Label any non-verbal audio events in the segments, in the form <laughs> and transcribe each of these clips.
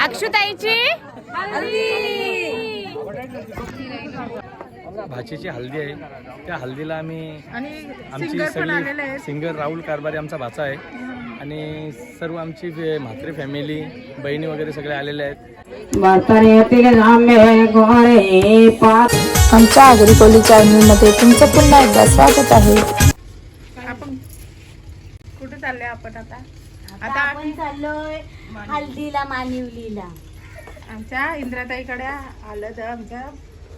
अक्षुताईची भाचीची हल्दी आहे. त्या हल्दीला आम्ही आणि आमची सिंगर पण आलेले सगळी आहेत. सिंगर राहुल कारभारी आमचा भाचा आहे. आणि सर्व आमची फे- म्हात्रे फॅमिली बहिणी वगैरे सगळे आलेले आहेत. वर्तनेतील रामे गोळे पाच आमच्या आगरी चॅनलमध्ये तुमचं पुन्हा एकदा स्वागत आहे. आपण कुठे चाललोय आपण आता? आता आपण आम्ही चाललोय हल्दीला मानिवलीला. आमच्या इंद्राताईकडे आलं तर आमच्या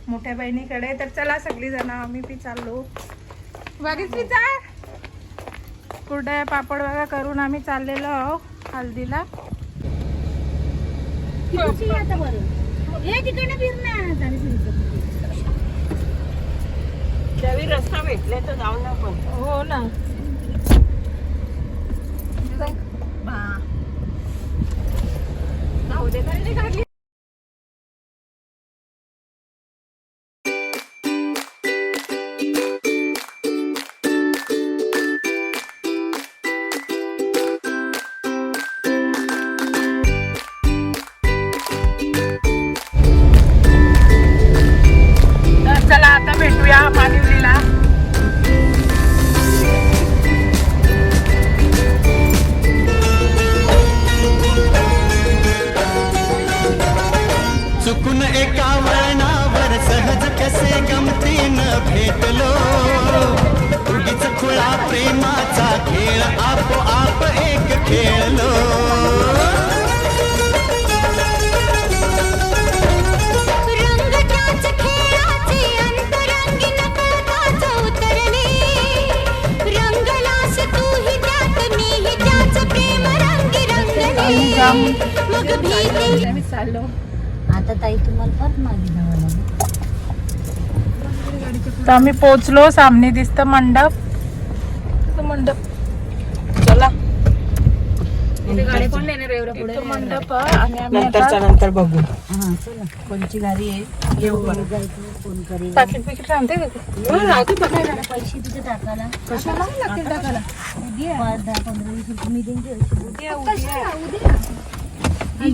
मोठ्या बहिणीकडे. तर चला सगळी जण आम्ही बी चाललो. बघितली जा. कुरड्या पापड वगैरे करून आम्ही चाललेलो आहो हल्दीला. आता बरं हे तिकडनं फिरणार झाली हो ना. तर चाललो आता ताई तुम्हाला परत मागे जावं लागेल. तर आम्ही पोचलो सामने दिसतं मंडप. तो मंडप. चला. तो मंडप आहे आणि नंतर बघू. हा चला. कोणची गाडी आहे येऊ जायचं फोन करेल. पाकिट पिकिट सांगते का तू? पैसे तिथे टाकायला. कशाला? लागतील टाकायला. उद्या. पाच दहा पंधरा वीस रुपये मी देईन. उद्या उद्या. उद्या. हे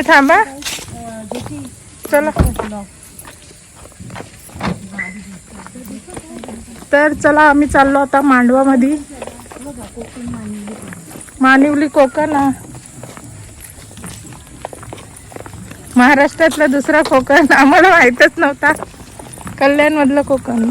थांबा. चला. तर चला आम्ही चाललो आता मांडवामध्ये. मानिवली कोकण. महाराष्ट्रातला दुसरा कोकण. आम्हाला माहीतच नव्हता. कल्याण मधलं कोकण.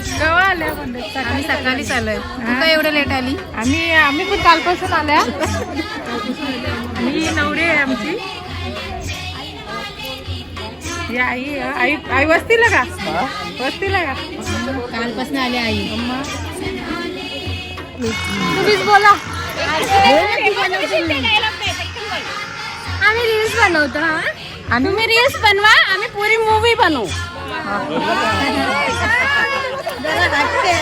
केव्हा आले मंडळी आम्ही सकाळीच आलोय. काय एवढं लेट आली? आम्ही आम्ही पण कालपासून आल्या. ही नवरी आहे आमची. ही आई. आई आई वस्तीला का? वस्तीला का? कालपासून आले आई. तुम्हीच बोला. आम्ही रील्स बनवतो हा? आणि तुम्ही रील्स बनवा आम्ही पुरी मूवी बनवू. <laughs> काहीतरी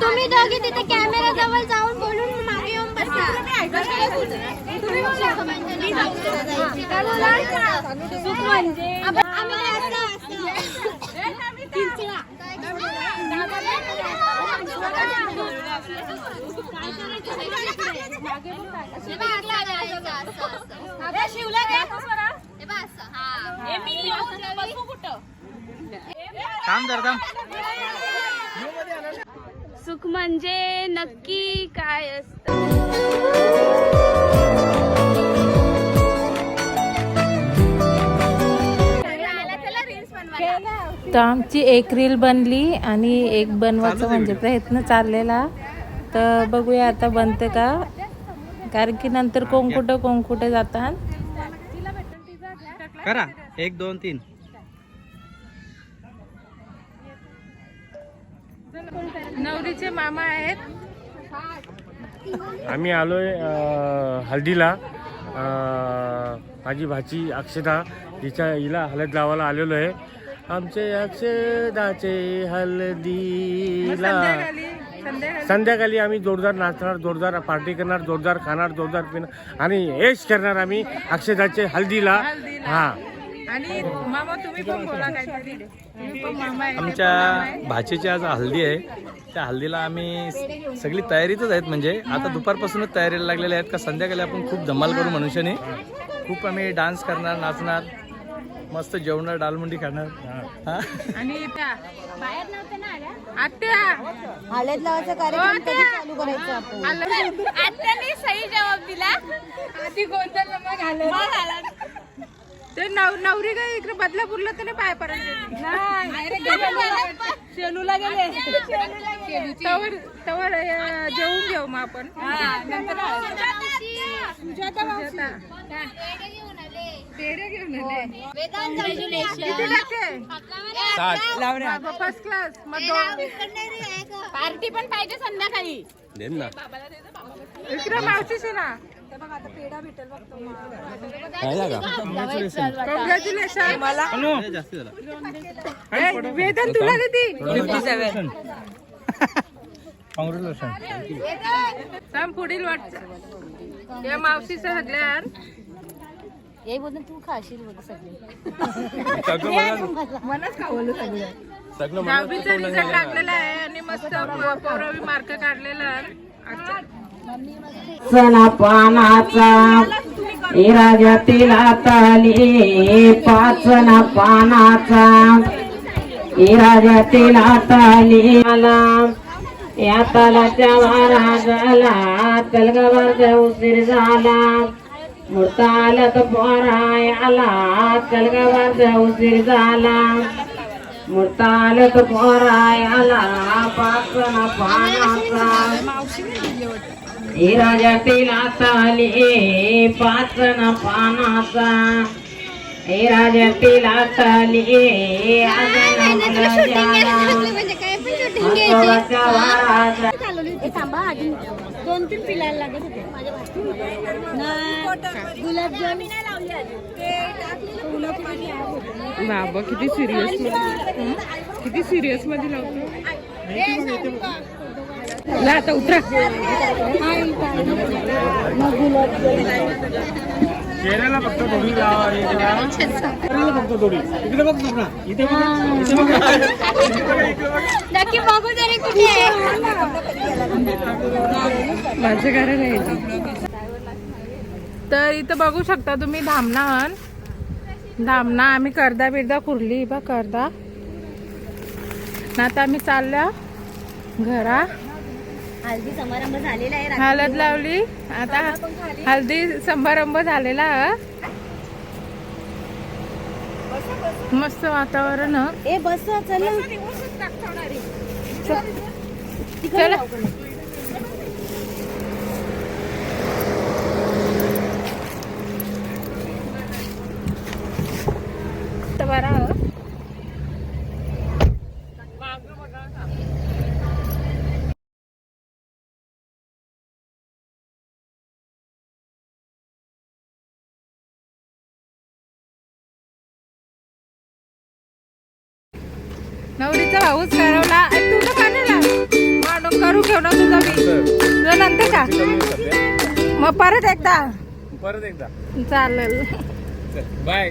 तुम्ही दोघे तिथे कॅमेरा जवळ जाऊन बोलून मागे येऊन बसा काम सुख म्हणजे नक्की काय असतं? तर आमची एक रील बनली आणि एक बनवायचा म्हणजे प्रयत्न चाललेला. तर बघूया आता बनते का? कारण की नंतर कोण कुठं कोण कुठे जातात. करा. एक दोन तीन. नवरीचे मामा आहेत. आम्ही आलोय हल्दीला माझी भाची अक्षता हिच्या हिला हळद लावायला आलेलो आहे. आमचे अक्षदाचे हल्दीला संध्याकाळी संध्याकाळी. संध्याकाळी आम्ही जोरदार नाचणार जोरदार पार्टी करणार जोरदार खाणार जोरदार पिणार. आणि ऐश करणार आम्ही अक्षदाचे हल्दीला. हा. आणि मामा तुम्ही पण बोला काहीतरी. तुम्ही पण मामा आहे आमच्या भाचीची आज हल्दी आहे. त्या हल्दीला आम्ही सगळी तयारीतच आहेत म्हणजे. आता दुपारपासूनच तयारीला लागलेले आहेत का संध्याकाळी आपण खूप धमाल करू मनुष्याने. खूप आम्ही डान्स करणार नाचणार. मस्त जेवणार डालमुंडी खाणार. हा? आणि त्या आत्या. हळद लावायचा कार्यक्रम कधी चालू करायचा आपण? आत्याने सही जबाब दिला. आधी गोंधळ मग आलं. ते नव नवरी काय इकडे बदलापूरला तर नाही पाय शेलूला गेले. तवर तवर अं, जेवून घेऊ मग आपण. सुजाता. पेढे घेऊन आले. किती टक्के फर्स्ट क्लास मग पार्टी पण पाहिजे संध्याकाळी. इकडे मावशीशी ना. कॉंग्रॅच्युलेशन मला? वेतन तुला किती सांग <laughs> पुढील वाटत. या मावशी सगळ्या हे बोल तू खाशील बोल सगळे. दहावीचा रिझल्ट लागलेला आहे आणि मस्त पोरावी मार्क काढलेला. अच्छा. सणा पानाचा इराजातील ताली पाचना पानाचा. इराजातील ताली आला या तालाच्या महाराजाला तलगावरचा उशीर झाला. मूर्ता आला तर पोराय आला तलगावरचा उशीर झाला. मूर्ता आला तर पोराय आला पाचना पानाचा. हे राजातील आताली पाचन पानाचा हे राजातील आताली थांबा अजून दोन तीन पिलायला लागत होते माझ्या भाषेत गुलाबजाम बाबा किती सिरियसमध्ये. किती सिरियसमध्ये लावतो. आता उतरा. चेहऱ्याला फक्त थोडी लावा. चेहऱ्याला फक्त थोडी. इकडे बघ स्वप्ना. इथे बघ. इथे बघ. नक्की बघू तरी कुठे माझं कारण आहे. तर इथं बघू शकता तुम्ही धामणान. धामणा आम्ही करदा बिरदा कुरली बा करदा. ना आता आम्ही चालल्या. घरा. हल्दी समारंभ झालेला आहे हळद लावली. आता हल्दी समारंभ झालेला. मस्त वातावरण हं. ए बस चल. चला. तर बरा नवरीचा भाऊच ठरवला तू तर मांडून करू घेऊ ना तुझा मी. तुझं नंतर का? मग परत एकदा. परत एकदा. चालेल. बाय